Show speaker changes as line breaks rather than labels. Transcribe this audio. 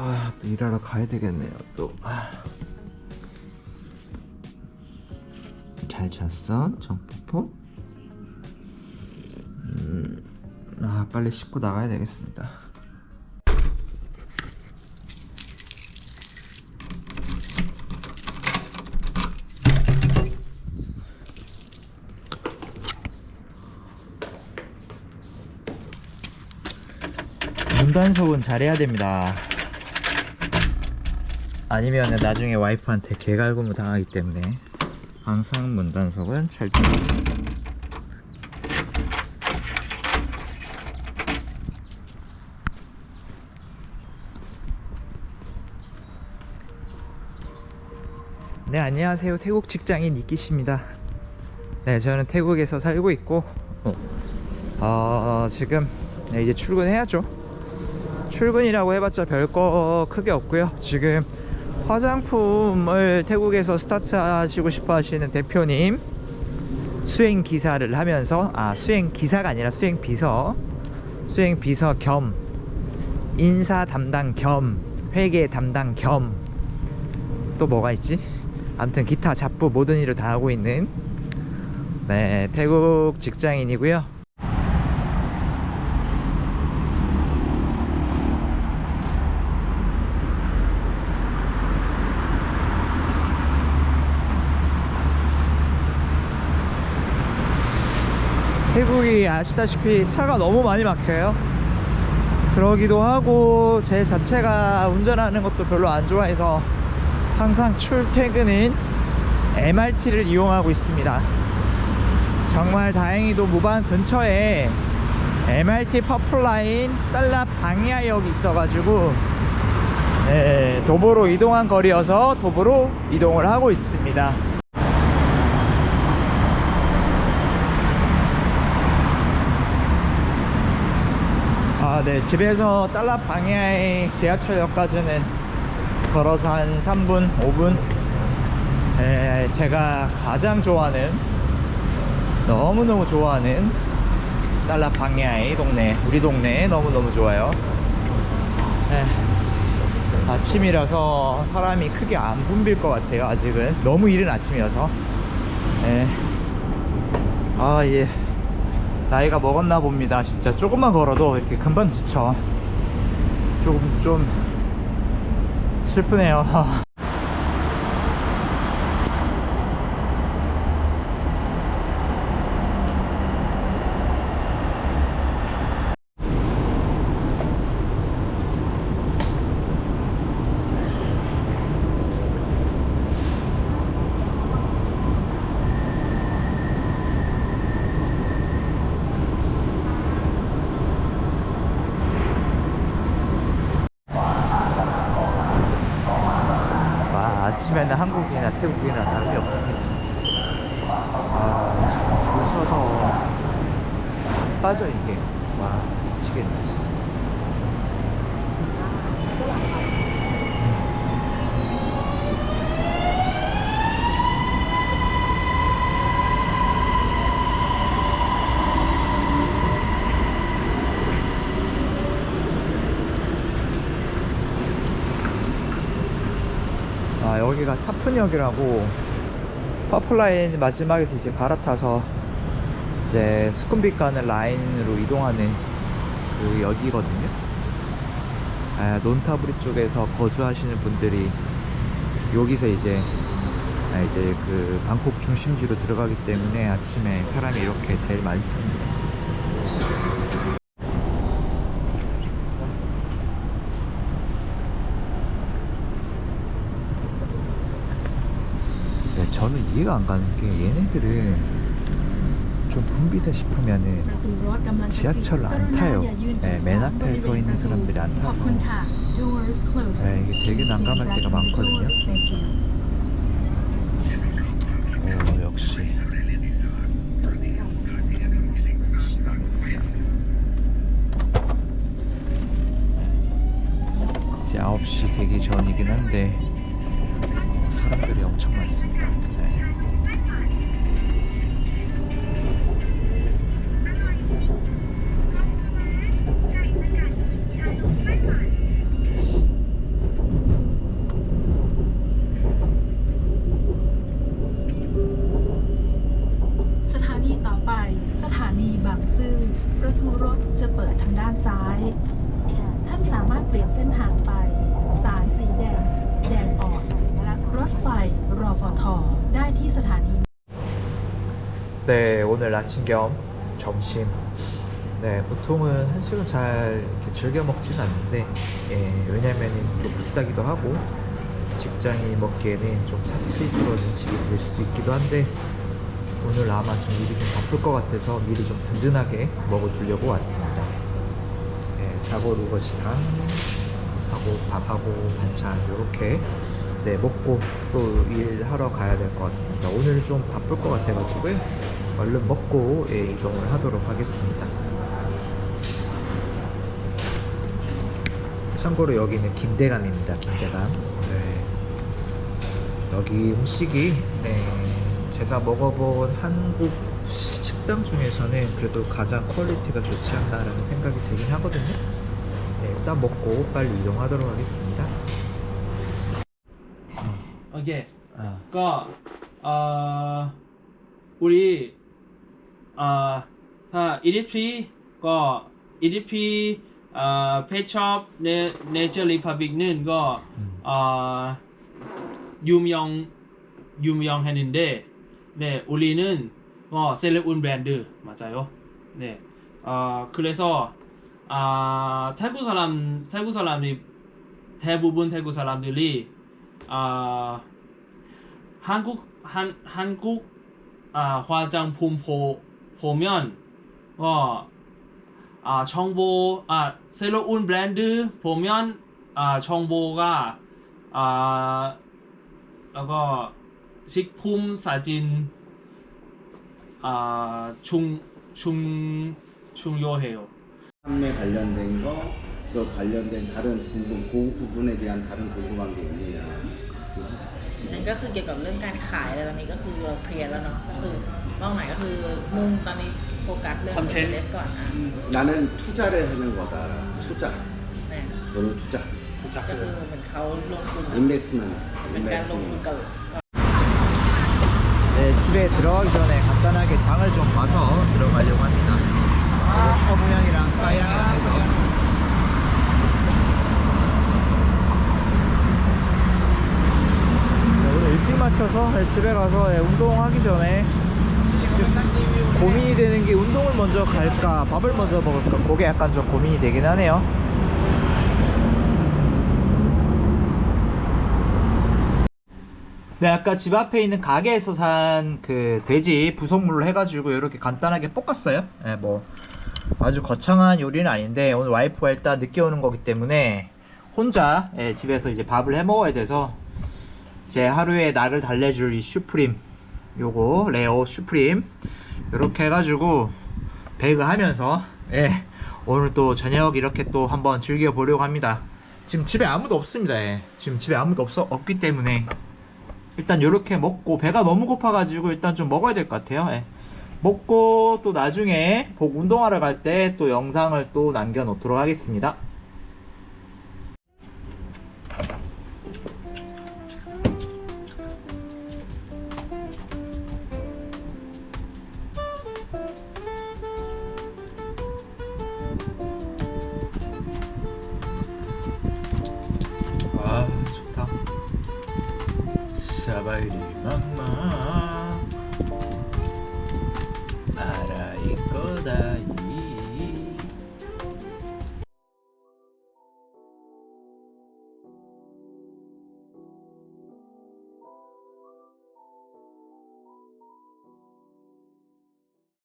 아, 또 일하러 가야 되겠네요. 또. 아. 잘 잤어, 정포포? 음, 아, 빨리 씻고 나가야 되겠습니다. 문단속은 잘해야 됩니다. 아니면 나중에 와이프한테 개갈구무 당하기 때문에 항상 문단속은 철저. 네 안녕하세요 태국 직장인 이끼씨입니다. 네 저는 태국에서 살고 있고 어, 지금 네, 이제 출근해야죠. 출근이라고 해봤자 별거 크게 없고요. 지금 화장품을 태국에서 스타트 하시고 싶어 하시는 대표님 수행 기사를 하면서 아 수행 기사가 아니라 수행 비서 수행 비서 겸 인사 담당 겸 회계 담당 겸 또 뭐가 있지? 아무튼 기타 잡부 모든 일을 다 하고 있는 네 태국 직장인이고요. 태국이 아시다시피 차가 너무 많이 막혀요. 그러기도 하고 제 자체가 운전하는 것도 별로 안 좋아해서 항상 출퇴근은 MRT를 이용하고 있습니다. 정말 다행히도 무반 근처에 MRT 퍼플라인 딸라 방야역이 있어가지고 네, 도보로 이동한 거리여서 도보로 이동을 하고 있습니다. 아, 네. 집에서 달라 방야의 지하철역까지는 걸어서 한 3분, 5분. 에, 제가 가장 좋아하는, 너무너무 좋아하는 달라 방야의 동네, 우리 동네 너무너무 좋아요. 에, 아침이라서 사람이 크게 안 붐빌 것 같아요, 아직은. 너무 이른 아침이어서. 에, 아, 예. 나이가 먹었나 봅니다. 진짜 조금만 걸어도 이렇게 금방 지쳐. 조금 좀 슬프네요. 와, 아침에는 한국이나 태국이나 다름이 없습니다. 아, 줄 서서 빠져 이게. 와, 미치겠네. 아 여기가 타푼역이라고 퍼플라인 마지막에서 이제 갈아타서 이제 수쿰빗 가는 라인으로 이동하는 그 역이거든요. 아, 논타브리 쪽에서 거주하시는 분들이 여기서 이제 아, 이제 그 방콕 중심지로 들어가기 때문에 아침에 사람이 이렇게 제일 많습니다 네, 저는 이해가 안 가는 게 얘네들은 좀 붐비다 싶으면은 지하철을 안 타요. 네, 맨 앞에 서 있는 사람들이 안 타서. 네, 이게 되게 난감할 때가 많거든요. 오, 역시. 이제 9시 되기 전이긴 한데 사람들이 엄청 많습니다. 네.
รอฟท ได้ที่สถานี
네, 오늘 아침 겸 점심. 네, 보통은 한식은 잘 이렇게 즐겨 먹지는 않는데, 예, 왜냐면은 또 비싸기도 하고, 직장이 먹기에는 좀 사치스러운 음식이 될 수도 있기도 한데, 오늘 아마 좀 일이 좀 바쁠 것 같아서 미리 좀 든든하게 먹어두려고 왔습니다. 네, 자고루거지탕 하고 밥하고 반찬 이렇게 네, 먹고 또 일하러 가야 될 것 같습니다. 오늘 좀 바쁠 것 같아가지고요. 얼른 먹고 예, 이동을 하도록 하겠습니다. 참고로 여기는 김대감입니다. 김대감. 네. 여기 음식이 네, 제가 먹어본 한국 식당 중에서는 그래도 가장 퀄리티가 좋지 않나라는 생각이 들긴 하거든요. 네, 일단 먹고 빨리 이동하도록 하겠습니다.
오케이. 어. 그러니까 어, 우리 아, 어, EDP가 EDP 어, 패첩 네, 네처 리퍼빅는 거
음.
어, 유명 유명했는데 네 우리는 어, 셀레운 브랜드 맞아요. 네. 어, 그래서 아, 어, 태국 사람 태국 사람이 대부분 태국 사람들이 아 한국 한 한국 아 화장품 보 보면 어아 정보 아 새로운 브랜드 보면 아 정보가 아 그거 식품 사진 아중 중, 중요해요.
판매 관련된 거, 또 관련된 다른 궁금, 그 부분에 대한 다른 궁금한 게 있네요. 지금
นั่นก็คือเกี่ยวกับเรื่องการขายอะไรตอนนี้ก็คือเราเคลียร์แล้วเนาะก็คือเป้าหมายก็คือมุ่งตอนนี้โฟกัสเรื่อง
Content
business ก่อนอ่ะ
나는 투자를 하는 거다. 투자.
เนี่ย
너는 투자.
ก็คือเหมือนเขาลงทุน
인베스트먼트.
เป็นการลงทุน
인베스트먼트.
กับ
네, 집에 들어가기 전에 간단하게 장을 좀 봐서 들어가려고 합니다. 아, 모양이랑 사이즈랑 해서. 맞춰서 네, 집에 가서 예, 운동하기 전에 고민이 되는 게 운동을 먼저 갈까 밥을 먼저 먹을까 그게 약간 좀 고민이 되긴 하네요. 네, 아까 집 앞에 있는 가게에서 산 그 돼지 부속물로 해가지고 이렇게 간단하게 볶았어요. 예, 뭐 아주 거창한 요리는 아닌데 오늘 와이프가 일단 늦게 오는 거기 때문에 혼자 예, 집에서 이제 밥을 해 먹어야 돼서 제 하루에 나를 달래줄 이 슈프림 요거 레오 슈프림 이렇게 해가지고 배그 하면서 예, 오늘 또 저녁 이렇게 또 한번 즐겨 보려고 합니다. 지금 집에 아무도 없습니다. 예. 지금 집에 아무도 없어 없기 때문에 일단 요렇게 먹고 배가 너무 고파가지고 일단 좀 먹어야 될 것 같아요. 예. 먹고 또 나중에 복 운동하러 갈 때 또 영상을 또 남겨놓도록 하겠습니다. 사바